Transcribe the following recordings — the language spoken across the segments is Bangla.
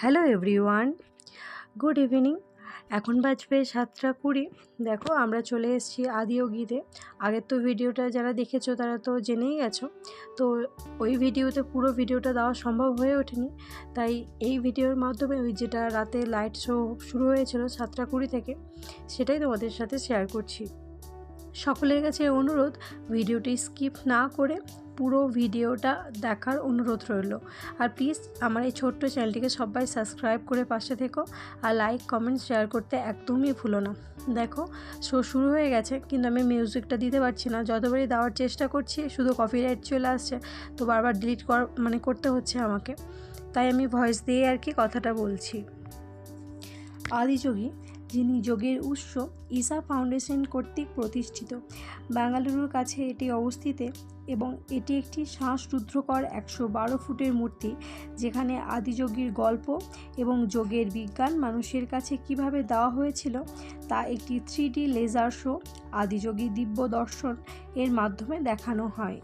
হ্যালো এভরিওয়ান গুড ইভিনিং এখন বাজবে সাতটা কুড়ি। দেখো, আমরা চলে এসেছি আদিয়োগীতে। আগের তো ভিডিওটা যারা দেখেছ, তারা তো জেনেই গেছো। তো ওই ভিডিওতে, পুরো ভিডিওটা দেওয়া সম্ভব হয়ে ওঠেনি। তাই এই ভিডিওর মাধ্যমে ওই যেটা রাতে লাইট শো শুরু হয়েছিল সাতটা কুড়ি থেকে, সেটাই তোমাদের সাথে শেয়ার করছি। সকলের কাছে অনুরোধ, ভিডিওটি স্কিপ না করে পুরো ভিডিওটা দেখার অনুরোধ রইল। আর প্লিজ আমার এই ছোট্ট চ্যানেলটিকে সবাই সাবস্ক্রাইব করে পাশে থেকো আর লাইক, কমেন্ট, শেয়ার করতে একদমই ভুলো না। দেখো, শো শুরু হয়ে গেছে কিন্তু আমি মিউজিকটা দিতে পারছি না। যতবারই দেওয়ার চেষ্টা করছি, শুধু কপিরাইট চলে আসছে। তো বারবার ডিলিট কর মানে করতে হচ্ছে আমাকে। তাই আমি ভয়েস দিয়ে আর কি কথাটা বলছি। আদিযোগী যিনি যোগের উৎস ঈশা ফাউন্ডেশন কর্তৃক প্রতিষ্ঠিত। বেঙ্গালুরুর কাছে এটি অবস্থিত এবং এটি একটি শ্বাসরুদ্রকর একশো বারো ফুটের মূর্তি, যেখানে আদিযোগীর গল্প এবং যোগের বিজ্ঞান মানুষের কাছে কীভাবে দেওয়া হয়েছিল তা একটি three D laser show Adiyogi Divya Darshan এর মাধ্যমে দেখানো হয়।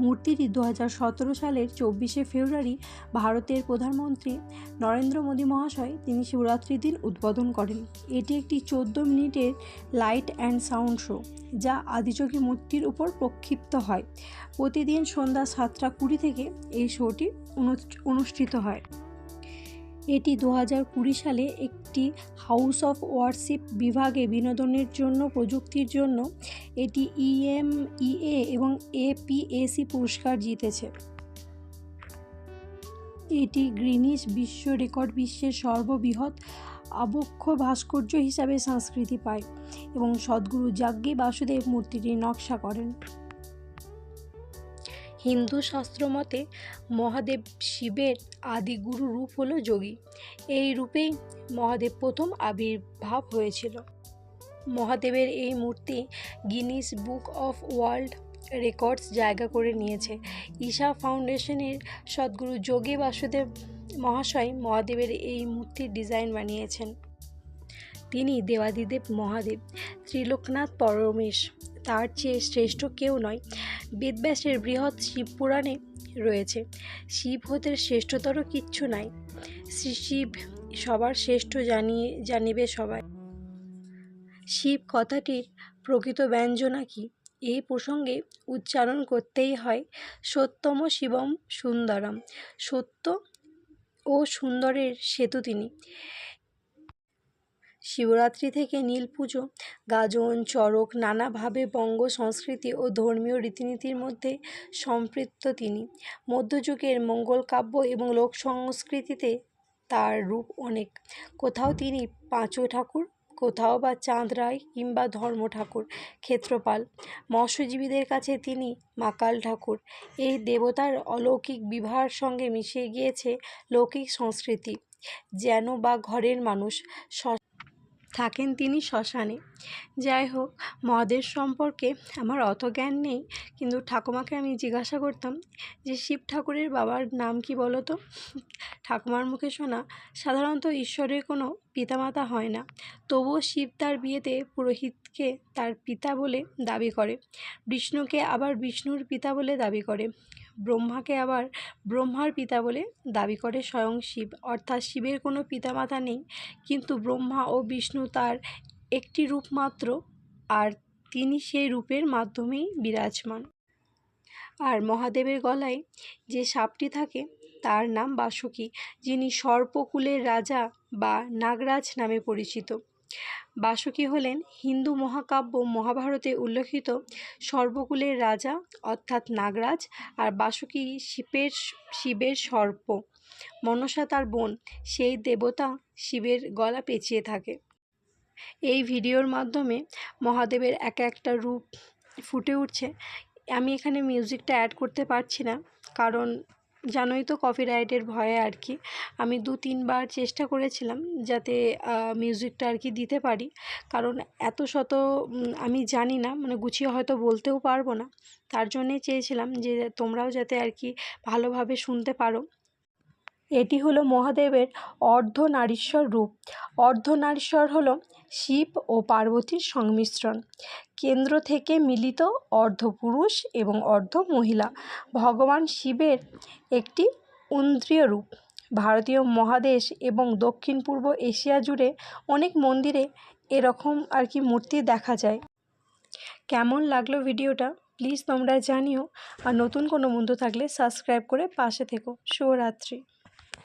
মূর্তিটি দু হাজার সতেরো সালের চব্বিশে ফেব্রুয়ারি ভারতের প্রধানমন্ত্রী নরেন্দ্র মোদী মহাশয়, তিনি শিবরাত্রির দিন উদ্বোধন করেন। এটি একটি চোদ্দ মিনিটের লাইট অ্যান্ড সাউন্ড শো, যা আদিযোগী মূর্তির উপর প্রক্ষিপ্ত হয়। প্রতিদিন সন্ধ্যা সাতটা কুড়ি থেকে এই শোটি অনুষ্ঠিত হয়। এটি দু হাজার কুড়ি সালে একটি হাউস অফ ওয়ারশিপ বিভাগে বিনোদনের জন্য, প্রযুক্তির জন্য এটি ইএমইএ এবং এপিএসি পুরস্কার জিতেছে। এটি গ্রিনিস বিশ্ব রেকর্ড বিশ্বের সর্ববৃহৎ আবক্ষ ভাস্কর্য হিসাবে সংস্কৃতি পায় এবং সদ্গুরু যাজ্ঞী বাসুদেব মূর্তিটি নকশা করেন। হিন্দু শাস্ত্র মতে মহাদেব শিবের আদিগুরু রূপ হলো যোগী। এই রূপেই মহাদেব প্রথম আবির্ভাব হয়েছিল। মহাদেবের এই মূর্তি Guinness Book of World Records জায়গা করে নিয়েছে। ঈশা ফাউন্ডেশনের সদ্গুরু যোগী বাসুদেব মহাশয় মহাদেবের এই মূর্তির ডিজাইন বানিয়েছেন। তিনি দেবাদিদেব মহাদেব, ত্রিলোকনাথ পরমেশ। তার চেয়ে শ্রেষ্ঠ কেউ নয় বেদব্যাসের বৃহৎ শিব পুরাণে রয়েছে। শিব হতে শ্রেষ্ঠতর কিচ্ছু নাই। শ্রী শিব সবার শ্রেষ্ঠ জানিয়ে, জানিবে সবাই। শিব কথাটির প্রকৃত ব্যঞ্জনা কি? এই প্রসঙ্গে উচ্চারণ করতেই হয়, সত্যম শিবম সুন্দরম। সত্য ও সুন্দরের সেতু তিনি। শিবরাত্রি থেকে নীল পুজো, গাজন, চড়ক, নানাভাবে বঙ্গ সংস্কৃতি ও ধর্মীয় রীতিনীতির মধ্যে সম্পৃক্ত তিনি। মধ্যযুগের মঙ্গল কাব্য এবং লোক সংস্কৃতিতে তার রূপ অনেক। কোথাও তিনি পাঁচু ঠাকুর, কোথাও বা চাঁদ রায় কিংবা ধর্ম ঠাকুর, ক্ষেত্রপাল। মৎস্যজীবীদের কাছে তিনি মাকাল ঠাকুর। এই দেবতার অলৌকিক বিবাহের সঙ্গে মিশে গিয়েছে লৌকিক সংস্কৃতি, যেন বা ঘরের মানুষ। থাকেন তিনি শ্মশানে। যাই হোক মহাদেব সম্পর্কে আমার অত জ্ঞান নেই, কিন্তু ঠাকুমাকে আমি জিজ্ঞাসা করতাম যে, শিব ঠাকুরের বাবার নাম কি বলো তো ঠাকুমার মুখে শোনা, সাধারণত ঈশ্বরের কোনো পিতামাতা হয় না। তবুও শিব তার বিয়েতে পুরোহিতকে তার পিতা বলে দাবি করে। বিষ্ণুকে আবার বিষ্ণুর পিতা বলে দাবি করে। ব্রহ্মাকে আবার ব্রহ্মার পিতা বলে দাবি করে স্বয়ং শিব। অর্থাৎ শিবের কোনো পিতামাতা নেই, কিন্তু ব্রহ্মা ও বিষ্ণু তার একটি রূপ মাত্র আর তিনি সেই রূপের মাধ্যমেই বিরাজমান। আর মহাদেবের গলায় যে সাপটি থাকে, তার নাম বাসুকী, যিনি সর্পকুলের রাজা বা নাগরাজ নামে পরিচিত। বাসুকী হলেন হিন্দু মহাকাব্য মহাভারতে উল্লেখিত সর্বকুলের রাজা, অর্থাৎ নাগরাজ, আর বাসুকী শিবের শিবের সর্প। মনসা তার বোন, সেই দেবতা শিবের গলা পেঁচিয়ে থাকে। এই ভিডিওর মাধ্যমে মহাদেবের এক একটা রূপ ফুটে উঠছে। আমি এখানে মিউজিকটা অ্যাড করতে পারছি না, কারণ জানোই তো কফি কপিরাইটের ভয়ে আর কি আমি দু তিনবার চেষ্টা করেছিলাম যাতে মিউজিকটা আর কি দিতে পারি। কারণ এত শত আমি জানি না মানে গুছিয়ে হয়তো বলতেও পারব না। তার জন্যে চেয়েছিলাম যে তোমরাও যাতে আর কি ভালোভাবে শুনতে পারো। এটি হলো মহাদেবের অর্ধনারীশ্বর রূপ। অর্ধনারীশ্বর হলো শিব ও পার্বতীর সংমিশ্রণ। কেন্দ্র থেকে মিলিত অর্ধপুরুষ এবং অর্ধ মহিলা ভগবান শিবের একটি ইন্দ্রিয় রূপ। ভারতীয় মহাদেশ এবং দক্ষিণ পূর্ব এশিয়া জুড়ে অনেক মন্দিরে এরকম আর কি মূর্তি দেখা যায়। কেমন লাগল ভিডিওটা? প্লিজ তোমরা জানিও। আর নতুন কোনো বন্ধু থাকলে সাবস্ক্রাইব করে পাশে থেকো। শুভরাত্রি।